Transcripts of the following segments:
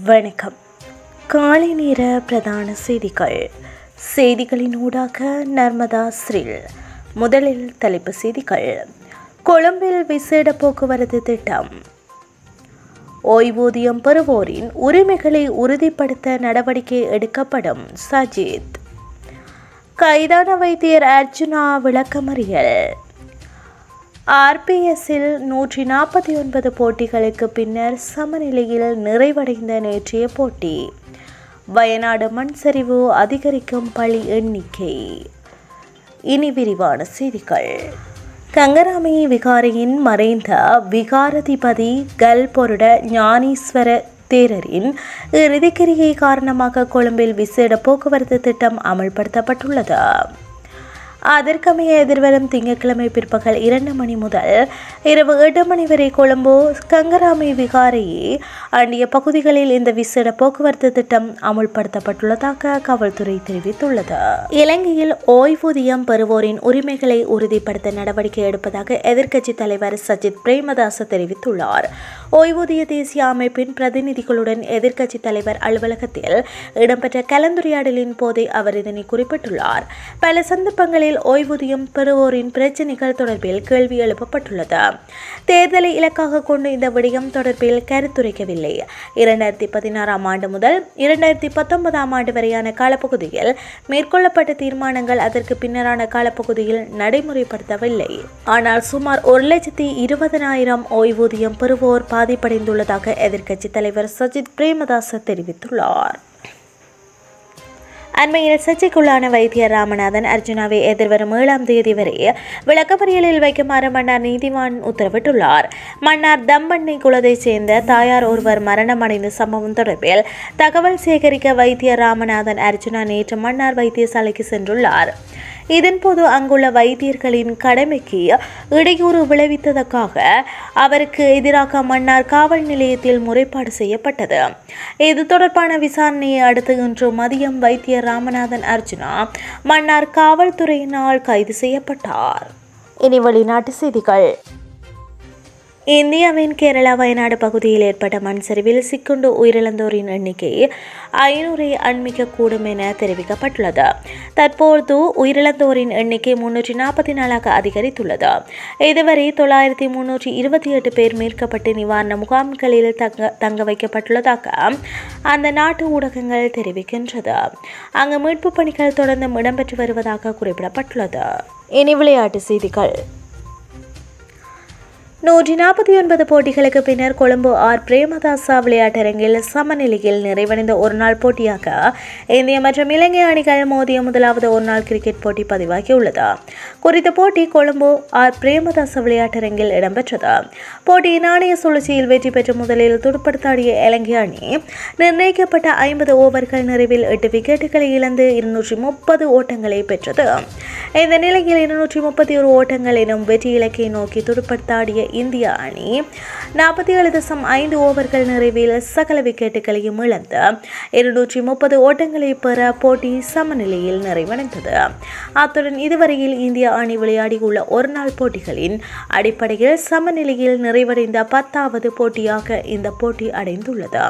வணக்கம். காலை நேர பிரதான செய்திகள். செய்திகளின் ஊடாக நர்மதா ஸ்ரீல். முதலில் தலைப்பு செய்திகள். கொழும்பில் விசேட போக்குவரத்து திட்டம். ஓய்வூதியம் பெறுவோரின் உரிமைகளை உறுதிப்படுத்த நடவடிக்கை எடுக்கப்படும் சஜித். கைதான வைத்தியர் அர்ஜுனா விளக்கமறியல். ஆர்பிஎஸ்ஸில் நூற்றி நாற்பத்தி ஒன்பது போட்டிகளுக்கு பின்னர் சமநிலையில் நிறைவடைந்த நேற்றைய போட்டி. வயநாடு மண் சரிவு அதிகரிக்கும் பழி எண்ணிக்கை. இனி விரிவான செய்திகள். கங்கராமி விகாரையின் மறைந்த விகாரதிபதி கல்பொருட ஞானீஸ்வர தேரரின் இறுதிக்கிரியை காரணமாக கொழும்பில் விசேட போக்குவரத்து திட்டம் அமல்படுத்தப்பட்டுள்ளது. அதற்கமைய எதிர்வரும் திங்கட்கிழமை பிற்பகல் இரண்டு மணி முதல் இரவு எட்டு மணி வரை கொழும்பு கங்கராமி விகாரையே அண்டிய பகுதிகளில் இந்த விசேட போக்குவரத்து திட்டம் அமுல்படுத்தப்பட்டுள்ளதாக காவல்துறை தெரிவித்துள்ளது. இலங்கையில் ஓய்வூதியம் பெறுவோரின் உரிமைகளை உறுதிப்படுத்த நடவடிக்கை எடுப்பதாக எதிர்க்கட்சி தலைவர் சஜித் பிரேமதாச தெரிவித்துள்ளார். ஓய்வூதிய தேசிய அமைப்பின் பிரதிநிதிகளுடன் எதிர்க்கட்சி தலைவர் அலுவலகத்தில் இடம்பெற்ற கலந்துரையாடலின் போதே அவர் இதனை குறிப்பிட்டுள்ளார். பல சந்தர்ப்பங்களில் ஓய்வூதியம் பெறுவோரின் பிரச்சினைகள் தொடர்பில் கேள்வி எழுப்பப்பட்டுள்ளது. தேர்தலை இலக்காக கொண்டு இந்த விடயம் தொடர்பில் கருத்துரைக்கவில்லை. இரண்டாயிரத்தி பதினாறாம் ஆண்டு முதல் இரண்டாயிரத்தி பத்தொன்பதாம் ஆண்டு வரையான காலப்பகுதியில் மேற்கொள்ளப்பட்ட தீர்மானங்கள் அதற்கு பின்னரான காலப்பகுதியில் நடைமுறைப்படுத்தவில்லை. ஆனால் சுமார் ஒரு லட்சத்தி இருபதனாயிரம் ஓய்வூதியம் பெறுவோர் பாதிப்படைந்துள்ளதாக எதிர்க்கட்சித் தலைவர் சஜித் பிரேமதாச தெரிவித்துள்ளார். அண்மையில் சர்ச்சைக்குள்ளான வைத்தியர் ராமநாதன் அர்ஜுனாவை எதிர்வரும் ஏழாம் தேதி வரை விளக்கமறியலில் வைக்குமாறு மன்னார் நீதிவான் உத்தரவிட்டுள்ளார். மன்னார் தம்பண்ணை குலத்தைச் சேர்ந்த தாயார் ஒருவர் மரணமடைந்த சம்பவம் தொடர்பில் தகவல் சேகரிக்க வைத்தியர் ராமநாதன் அர்ஜுனா நேற்று மன்னார் வைத்தியசாலைக்கு சென்றுள்ளார். இதன்போது அங்குள்ள வைத்தியர்களின் கடமைக்கு இடையூறு விளைவித்ததற்காக அவருக்கு எதிராக மன்னார் காவல் நிலையத்தில் முறைப்பாடு செய்யப்பட்டது. இது தொடர்பான விசாரணையை அடுத்து இன்று மதியம் வைத்தியர் ராமநாதன் அர்ஜுனா மன்னார் காவல்துறையினால் கைது செய்யப்பட்டார். இனி வெளிநாட்டு செய்திகள். இந்தியாவின் கேரளா வயநாடு பகுதியில் ஏற்பட்ட மண் சரிவில் சிக்குண்டு உயிரிழந்தோரின் எண்ணிக்கை ஐநூறை அண்மிக்கக்கூடும் என தெரிவிக்கப்பட்டுள்ளது. தற்போது உயிரிழந்தோரின் எண்ணிக்கை முன்னூற்றி நாற்பத்தி நாலாக அதிகரித்துள்ளது. இதுவரை தொள்ளாயிரத்தி முன்னூற்றி இருபத்தி எட்டு பேர் மீட்கப்பட்டு நிவாரண முகாம்களில் தங்க தங்க வைக்கப்பட்டுள்ளதாக அந்த நாட்டு ஊடகங்கள் தெரிவிக்கின்றது. அங்கு மீட்பு பணிகள் தொடர்ந்து இடம்பெற்று வருவதாக குறிப்பிடப்பட்டுள்ளது. இனி விளையாட்டு செய்திகள். நூற்றி நாற்பத்தி ஒன்பது போட்டிகளுக்கு பின்னர் கொழும்பு ஆர். பிரேமதாசா விளையாட்டரங்கில் சமநிலையில் நிறைவடைந்த ஒருநாள் போட்டியாக இந்திய மற்றும் இலங்கை அணிகள் மோதிய முதலாவது ஒருநாள் கிரிக்கெட் போட்டி பதிவாகியுள்ளது. குறித்த போட்டி கொழும்பு ஆர். பிரேமதாச விளையாட்டரங்கில் இடம்பெற்றது. போட்டியின் நாணய சுழற்சியில் வெற்றி பெற்று முதலில் துடுப்படுத்தாடிய இலங்கை அணி நிர்ணயிக்கப்பட்ட ஐம்பது ஓவர்கள் நிறைவில் எட்டு விக்கெட்டுகளை இழந்து இருநூற்றி முப்பது ஓட்டங்களை பெற்றது. இந்த நிலையில் இருநூற்றி முப்பத்தி ஒரு ஓட்டங்கள் எனும் வெற்றி இலக்கை நோக்கி துடுப்படுத்தாடிய இந்திய அணி. நாற்பத்தி ஏழு தசம் ஐந்து ஓவர்கள் நிறைவில் சகல விக்கெட்டுகளையும் இழந்து இருநூற்றி முப்பது ஓட்டங்களை பெற போட்டி சமநிலையில் நிறைவடைந்தது. அத்துடன் இதுவரையில் இந்திய அணி விளையாடியுள்ள ஒருநாள் போட்டிகளின் அடிப்படையில் சமநிலையில் நிறைவடைந்த பத்தாவது போட்டியாக இந்த போட்டி அடைந்துள்ளது.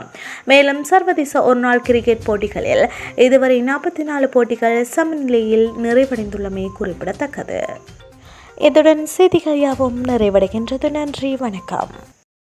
மேலும் சர்வதேச ஒருநாள் கிரிக்கெட் போட்டிகளில் இதுவரை நாற்பத்தி நாலு போட்டிகள் சமநிலையில் நிறைவடைந்துள்ளமை குறிப்பிடத்தக்கது. இதுடன் செய்திகள் யாவும் நிறைவடைகின்றது. நன்றி வணக்கம்.